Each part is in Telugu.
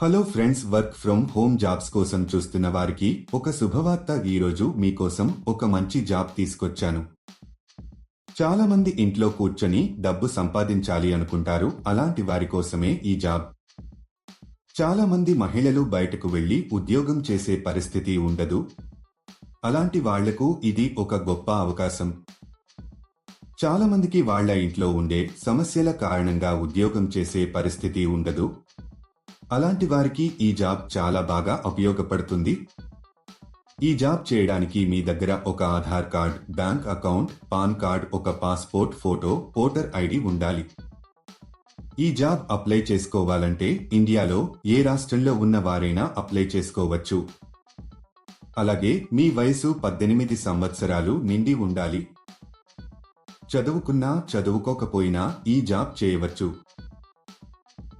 Hello friends work from home jobs కోసం చూస్తున్న వారికి ఒక శుభవార్త ఈరోజు మీకోసం ఒక మంచి జాబ్ తీసుకొచ్చాను. చాలా మంది ఇంట్లో కూర్చొని డబ్బు సంపాదించాలి అనుకుంటారు అలాంటి వారి కోసమే ఈ జాబ్. చాలా మంది మహిళలు బయటకు వెళ్ళి ఉద్యోగం చేసే పరిస్థితి ఉండదు. అలాంటి వాళ్ళకు ఇది ఒక గొప్ప అవకాశం. చాలా మందికి వాళ్ళ ఇంట్లో ఉండే సమస్యల కారణంగా ఉద్యోగం చేసే పరిస్థితి ఉండదు. అలాంటి వారికి ఈ జాబ్ చాలా బాగా ఉపయోగపడుతుంది. ఈ జాబ్ చేయడానికి మీ దగ్గర ఒక Aadhaar card bank account PAN card ఒక పాస్పోర్ట్ ఫోటో ఓటర్ ఐడి ఉండాలి. ఈ జాబ్ అప్లై చేసుకోవాలంటే ఇండియాలో ఏ రాష్ట్రంలో ఉన్న వారైనా అప్లై చేసుకోవచ్చు. అలాగే మీ వయసు పద్దెనిమిది సంవత్సరాలు నిండి ఉండాలి. చదువుకున్నా చదువుకోకపోయినా ఈ జాబ్ చేయవచ్చు.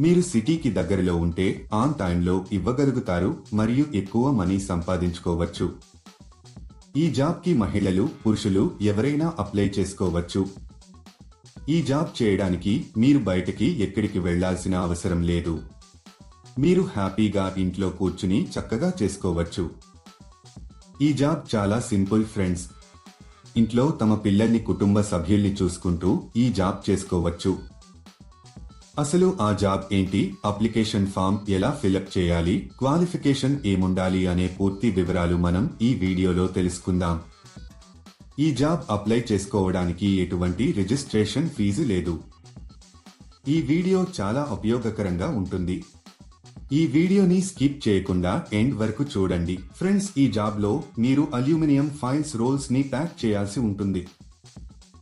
మీరు సిటీకి దగ్గరలో ఉంటే ఆన్ టైంలో ఇవ్వగలుగుతారు మరియు ఎక్కువ మనీ సంపాదించుకోవచ్చు. ఈ జాబ్కి మహిళలు పురుషులు ఎవరైనా అప్లై చేసుకోవచ్చు. ఈ జాబ్ చేయడానికి మీరు బయటకి ఎక్కడికి వెళ్ళాల్సిన అవసరం లేదు. మీరు హ్యాపీగా ఇంట్లో కూర్చుని చక్కగా చేసుకోవచ్చు. ఈ జాబ్ చాలా సింపుల్ ఫ్రెండ్స్. ఇంట్లో తమ పిల్లల్ని కుటుంబ సభ్యుల్ని చూసుకుంటూ ఈ జాబ్ చేసుకోవచ్చు. అసలు ఆ జాబ్ ఏంటి? అప్లికేషన్ ఫామ్ ఎలా ఫిలప్ చేయాలి? క్వాలిఫికేషన్ ఏముండాలి అనే పూర్తి వివరాలు మనం ఈ వీడియోలో తెలుసుకుందాం. ఈ జాబ్ అప్లై చేసుకోవడానికి ఎటువంటి రిజిస్ట్రేషన్ ఫీజు లేదు. ఈ వీడియో చాలా ఉపయోగకరంగా ఉంటుంది. ఈ వీడియోని స్కిప్ చేయకుండా ఎండ్ వరకు చూడండి. ఫ్రెండ్స్ ఈ జాబ్లో మీరు అల్యూమినియం ఫైల్స్ రోల్స్ని ప్యాక్ చేయాల్సి ఉంటుంది.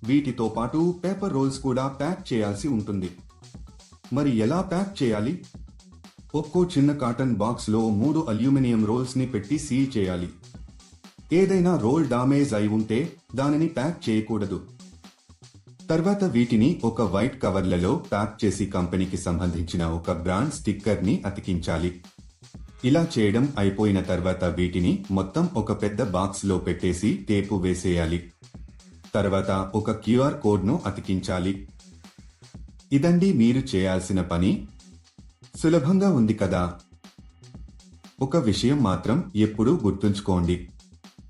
వీటితో పాటు పేపర్ రోల్స్ కూడా ప్యాక్ చేయాల్సి ఉంటుంది. మరి ఎలా ప్యాక్ చేయాలి? ఒక్కో చిన్న కాటన్ బాక్స్లో మూడు అల్యూమినియం రోల్స్ని పెట్టి సీల్ చేయాలి. ఏదైనా రోల్ డామేజ్ అయి ఉంటే దానిని ప్యాక్ చేయకూడదు. తర్వాత వీటిని ఒక వైట్ కవర్లలో ప్యాక్ చేసి కంపెనీకి సంబంధించిన ఒక బ్రాండ్ స్టిక్కర్ని అతికించాలి. ఇలా చేయడం అయిపోయిన తర్వాత వీటిని మొత్తం ఒక పెద్ద బాక్స్లో పెట్టేసి టేపు వేసేయాలి. తర్వాత ఒక క్యూఆర్ కోడ్ను అతికించాలి. ఇదండి మీరు చేయాల్సిన పని? సులభంగా ఉంది కదా. ఒక విషయం మాత్రం ఎప్పుడూ గుర్తుంచుకోండి.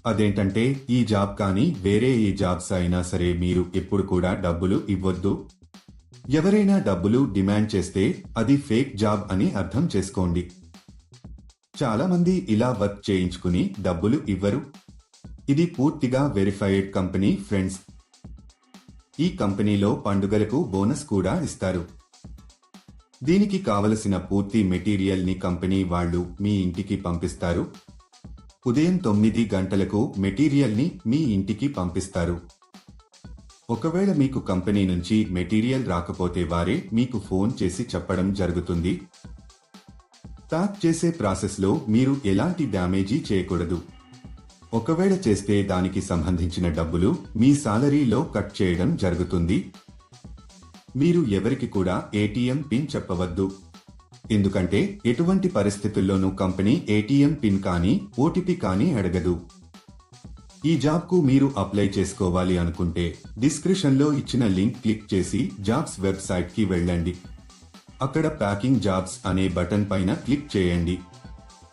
అదేంటంటే ఈ జాబ్ కానీ వేరే ఏ జాబ్స్ అయినా సరే మీరు ఎప్పుడు కూడా డబ్బులు ఇవ్వద్దు. ఎవరైనా డబ్బులు డిమాండ్ చేస్తే అది ఫేక్ జాబ్ అని అర్థం చేసుకోండి. చాలామంది ఇలా వర్క్ చేయించుకుని డబ్బులు ఇవ్వరు. ఇది పూర్తిగా వెరిఫైడ్ కంపెనీ ఫ్రెండ్స్ ఈ కంపెనీలో పండుగలకు బోనస్ కూడా ఇస్తారు. దీనికి కావలసిన పూర్తి మెటీరియల్ని కంపెనీ వాళ్ళు మీ ఇంటికి పంపిస్తారు. ఉదయం తొమ్మిది గంటలకు మెటీరియల్ని మీ ఇంటికి పంపిస్తారు. ఒకవేళ మీకు కంపెనీ నుంచి మెటీరియల్ రాకపోతే వారే మీకు ఫోన్ చేసి చెప్పడం జరుగుతుంది. ప్యాక్ చేసే ప్రాసెస్లో మీరు ఎలాంటి డ్యామేజీ చేయకూడదు. ఒకవేళ చేస్తే దానికి సంబంధించిన డబ్బులు మీ సాలరీలో కట్ చేయడం జరుగుతుంది. మీరు ఎవరికి కూడా ఏటీఎం పిన్ చెప్పవద్దు. ఎందుకంటే ఎటువంటి పరిస్థితుల్లోనూ కంపెనీ ఏటీఎం పిన్ కానీ ఓటీపీ కానీ అడగదు. ఈ జాబ్కు మీరు అప్లై చేసుకోవాలి అనుకుంటే డిస్క్రిప్షన్లో ఇచ్చిన లింక్ క్లిక్ చేసి జాబ్స్ వెబ్సైట్కి వెళ్ళండి. అక్కడ ప్యాకింగ్ జాబ్స్ అనే బటన్ పైన క్లిక్ చేయండి.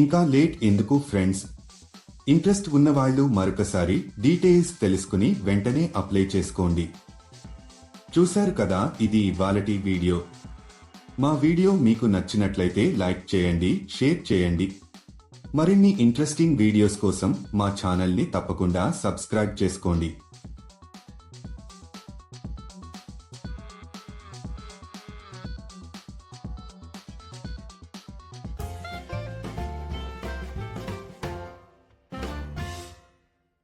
ఇంకా లేట్ ఎందుకు ఫ్రెండ్స్? ఇంట్రెస్ట్ ఉన్నవాళ్ళు మరొకసారి డీటెయిల్స్ తెలుసుకుని వెంటనే అప్లై చేసుకోండి. చూశారు కదా ఇది ఇవాళటి వీడియో. మా వీడియో మీకు నచ్చినట్లయితే లైక్ చేయండి షేర్ చేయండి. మరిన్ని ఇంట్రెస్టింగ్ వీడియోస్ కోసం మా ఛానల్ని తప్పకుండా సబ్స్క్రైబ్ చేసుకోండి.